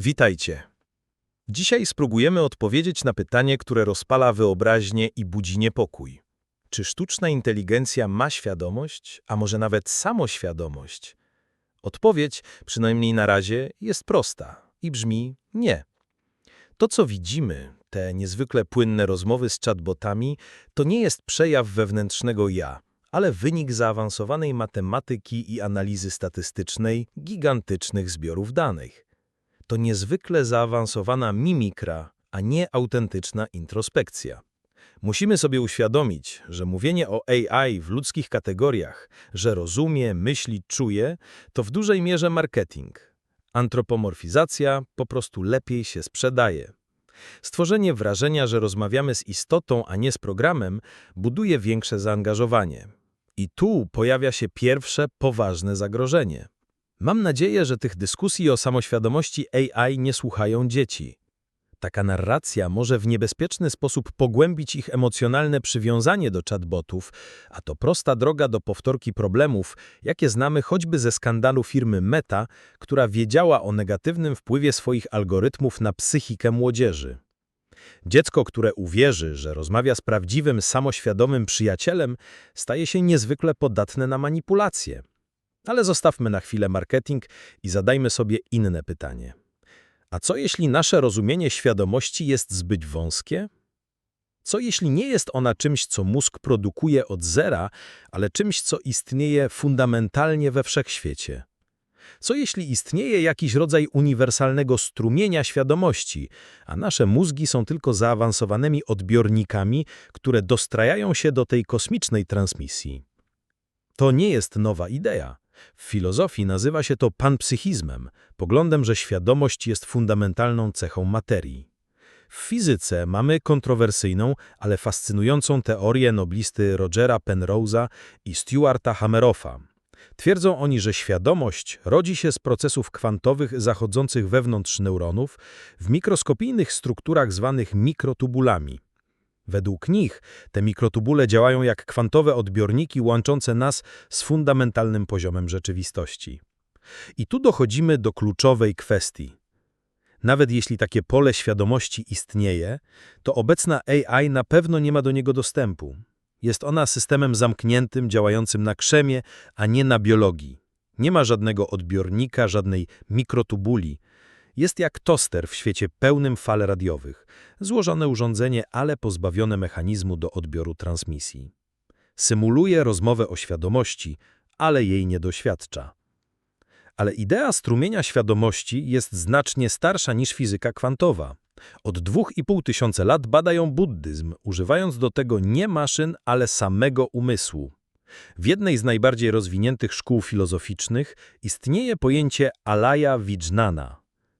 Witajcie. Dzisiaj spróbujemy odpowiedzieć na pytanie, które rozpala wyobraźnię i budzi niepokój. Czy sztuczna inteligencja ma świadomość, a może nawet samoświadomość? Odpowiedź, przynajmniej na razie, jest prosta i brzmi nie. To, co widzimy, te niezwykle płynne rozmowy z chatbotami, to nie jest przejaw wewnętrznego ja, ale wynik zaawansowanej matematyki i analizy statystycznej gigantycznych zbiorów danych to niezwykle zaawansowana mimikra, a nie autentyczna introspekcja. Musimy sobie uświadomić, że mówienie o AI w ludzkich kategoriach, że rozumie, myśli, czuje, to w dużej mierze marketing. Antropomorfizacja po prostu lepiej się sprzedaje. Stworzenie wrażenia, że rozmawiamy z istotą, a nie z programem, buduje większe zaangażowanie. I tu pojawia się pierwsze poważne zagrożenie. Mam nadzieję, że tych dyskusji o samoświadomości AI nie słuchają dzieci. Taka narracja może w niebezpieczny sposób pogłębić ich emocjonalne przywiązanie do chatbotów, a to prosta droga do powtórki problemów, jakie znamy choćby ze skandalu firmy Meta, która wiedziała o negatywnym wpływie swoich algorytmów na psychikę młodzieży. Dziecko, które uwierzy, że rozmawia z prawdziwym, samoświadomym przyjacielem, staje się niezwykle podatne na manipulacje. Ale zostawmy na chwilę marketing i zadajmy sobie inne pytanie. A co jeśli nasze rozumienie świadomości jest zbyt wąskie? Co jeśli nie jest ona czymś, co mózg produkuje od zera, ale czymś, co istnieje fundamentalnie we wszechświecie? Co jeśli istnieje jakiś rodzaj uniwersalnego strumienia świadomości, a nasze mózgi są tylko zaawansowanymi odbiornikami, które dostrajają się do tej kosmicznej transmisji? To nie jest nowa idea. W filozofii nazywa się to panpsychizmem, poglądem, że świadomość jest fundamentalną cechą materii. W fizyce mamy kontrowersyjną, ale fascynującą teorię noblisty Rogera Penrose'a i Stuarta Hameroffa. Twierdzą oni, że świadomość rodzi się z procesów kwantowych zachodzących wewnątrz neuronów w mikroskopijnych strukturach zwanych mikrotubulami. Według nich te mikrotubule działają jak kwantowe odbiorniki łączące nas z fundamentalnym poziomem rzeczywistości. I tu dochodzimy do kluczowej kwestii. Nawet jeśli takie pole świadomości istnieje, to obecna AI na pewno nie ma do niego dostępu. Jest ona systemem zamkniętym, działającym na krzemie, a nie na biologii. Nie ma żadnego odbiornika, żadnej mikrotubuli, jest jak toster w świecie pełnym fal radiowych. Złożone urządzenie, ale pozbawione mechanizmu do odbioru transmisji. Symuluje rozmowę o świadomości, ale jej nie doświadcza. Ale idea strumienia świadomości jest znacznie starsza niż fizyka kwantowa. Od 2,5 tysiąca lat badają buddyzm, używając do tego nie maszyn, ale samego umysłu. W jednej z najbardziej rozwiniętych szkół filozoficznych istnieje pojęcie alaya vijnana,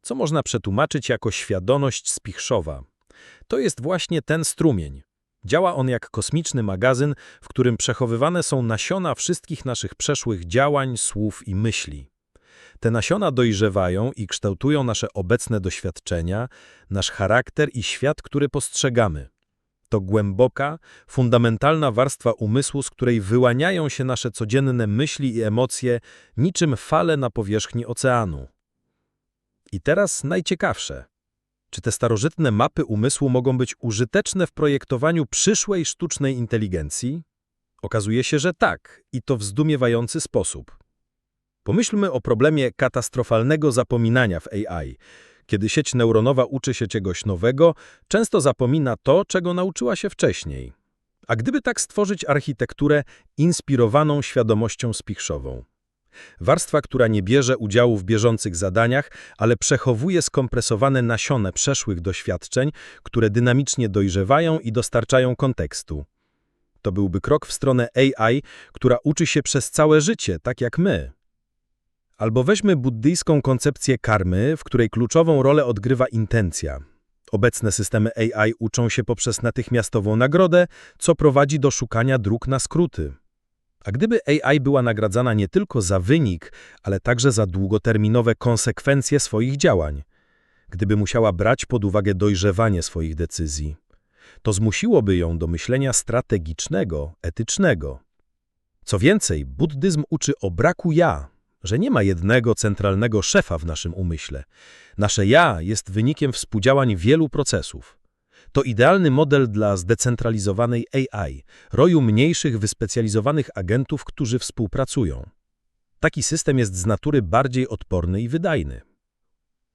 co można przetłumaczyć jako świadomość spichrzowa. To jest właśnie ten strumień. Działa on jak kosmiczny magazyn, w którym przechowywane są nasiona wszystkich naszych przeszłych działań, słów i myśli. Te nasiona dojrzewają i kształtują nasze obecne doświadczenia, nasz charakter i świat, który postrzegamy. To głęboka, fundamentalna warstwa umysłu, z której wyłaniają się nasze codzienne myśli i emocje, niczym fale na powierzchni oceanu. I teraz najciekawsze. Czy te starożytne mapy umysłu mogą być użyteczne w projektowaniu przyszłej sztucznej inteligencji? Okazuje się, że tak, i to w zdumiewający sposób. Pomyślmy o problemie katastrofalnego zapominania w AI. Kiedy sieć neuronowa uczy się czegoś nowego, często zapomina to, czego nauczyła się wcześniej. A gdyby tak stworzyć architekturę inspirowaną świadomością spichrzową? Warstwa, która nie bierze udziału w bieżących zadaniach, ale przechowuje skompresowane nasione przeszłych doświadczeń, które dynamicznie dojrzewają i dostarczają kontekstu. To byłby krok w stronę AI, która uczy się przez całe życie, tak jak my. Albo weźmy buddyjską koncepcję karmy, w której kluczową rolę odgrywa intencja. Obecne systemy AI uczą się poprzez natychmiastową nagrodę, co prowadzi do szukania dróg na skróty. A gdyby AI była nagradzana nie tylko za wynik, ale także za długoterminowe konsekwencje swoich działań, gdyby musiała brać pod uwagę dojrzewanie swoich decyzji, to zmusiłoby ją do myślenia strategicznego, etycznego. Co więcej, buddyzm uczy o braku ja, że nie ma jednego centralnego szefa w naszym umyśle. Nasze ja jest wynikiem współdziałań wielu procesów. To idealny model dla zdecentralizowanej AI, roju mniejszych, wyspecjalizowanych agentów, którzy współpracują. Taki system jest z natury bardziej odporny i wydajny.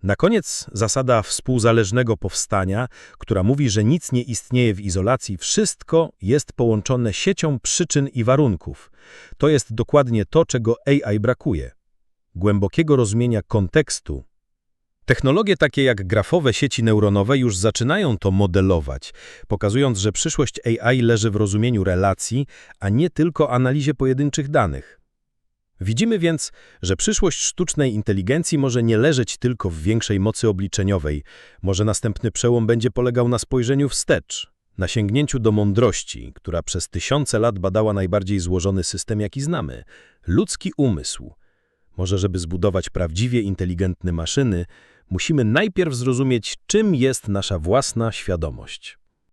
Na koniec zasada współzależnego powstania, która mówi, że nic nie istnieje w izolacji, wszystko jest połączone siecią przyczyn i warunków. To jest dokładnie to, czego AI brakuje. Głębokiego rozumienia kontekstu. Technologie takie jak grafowe sieci neuronowe już zaczynają to modelować, pokazując, że przyszłość AI leży w rozumieniu relacji, a nie tylko analizie pojedynczych danych. Widzimy więc, że przyszłość sztucznej inteligencji może nie leżeć tylko w większej mocy obliczeniowej. Może następny przełom będzie polegał na spojrzeniu wstecz, na sięgnięciu do mądrości, która przez tysiące lat badała najbardziej złożony system, jaki znamy – ludzki umysł. Może, żeby zbudować prawdziwie inteligentne maszyny, musimy najpierw zrozumieć, czym jest nasza własna świadomość.